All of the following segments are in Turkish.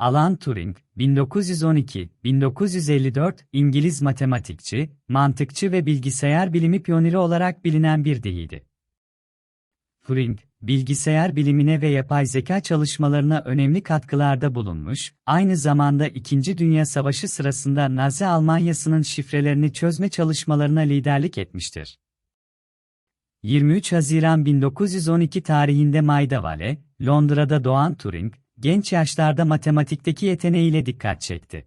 Alan Turing, 1912-1954 İngiliz matematikçi, mantıkçı ve bilgisayar bilimi piyoneri olarak bilinen bir dehiydi. Turing, bilgisayar bilimine ve yapay zeka çalışmalarına önemli katkılarda bulunmuş, aynı zamanda İkinci Dünya Savaşı sırasında Nazi Almanyası'nın şifrelerini çözme çalışmalarına liderlik etmiştir. 23 Haziran 1912 tarihinde Maydavale, Londra'da doğan Turing, genç yaşlarda matematikteki yeteneğiyle dikkat çekti.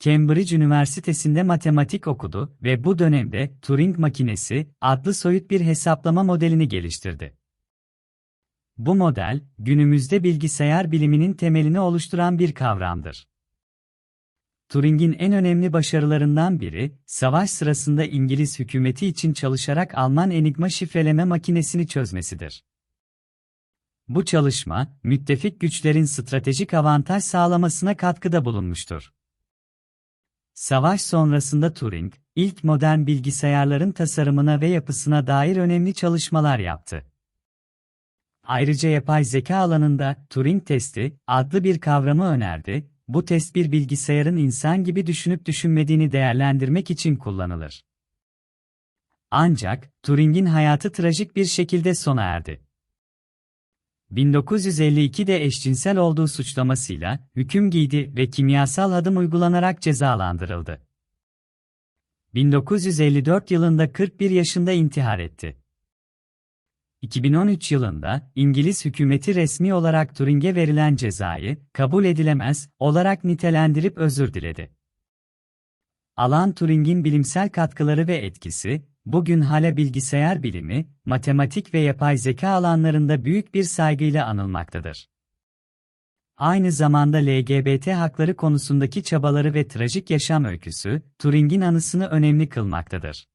Cambridge Üniversitesi'nde matematik okudu ve bu dönemde Turing makinesi adlı soyut bir hesaplama modelini geliştirdi. Bu model, günümüzde bilgisayar biliminin temelini oluşturan bir kavramdır. Turing'in en önemli başarılarından biri, savaş sırasında İngiliz hükümeti için çalışarak Alman Enigma şifreleme makinesini çözmesidir. Bu çalışma, müttefik güçlerin stratejik avantaj sağlamasına katkıda bulunmuştur. Savaş sonrasında Turing, ilk modern bilgisayarların tasarımına ve yapısına dair önemli çalışmalar yaptı. Ayrıca yapay zeka alanında Turing testi adlı bir kavramı önerdi. Bu test bir bilgisayarın insan gibi düşünüp düşünmediğini değerlendirmek için kullanılır. Ancak Turing'in hayatı trajik bir şekilde sona erdi. 1952'de eşcinsel olduğu suçlamasıyla hüküm giydi ve kimyasal adım uygulanarak cezalandırıldı. 1954 yılında 41 yaşında intihar etti. 2013 yılında İngiliz hükümeti resmi olarak Turing'e verilen cezayı kabul edilemez olarak nitelendirip özür diledi. Alan Turing'in bilimsel katkıları ve etkisi bugün hala bilgisayar bilimi, matematik ve yapay zeka alanlarında büyük bir saygıyla anılmaktadır. Aynı zamanda LGBT hakları konusundaki çabaları ve trajik yaşam öyküsü, Turing'in anısını önemli kılmaktadır.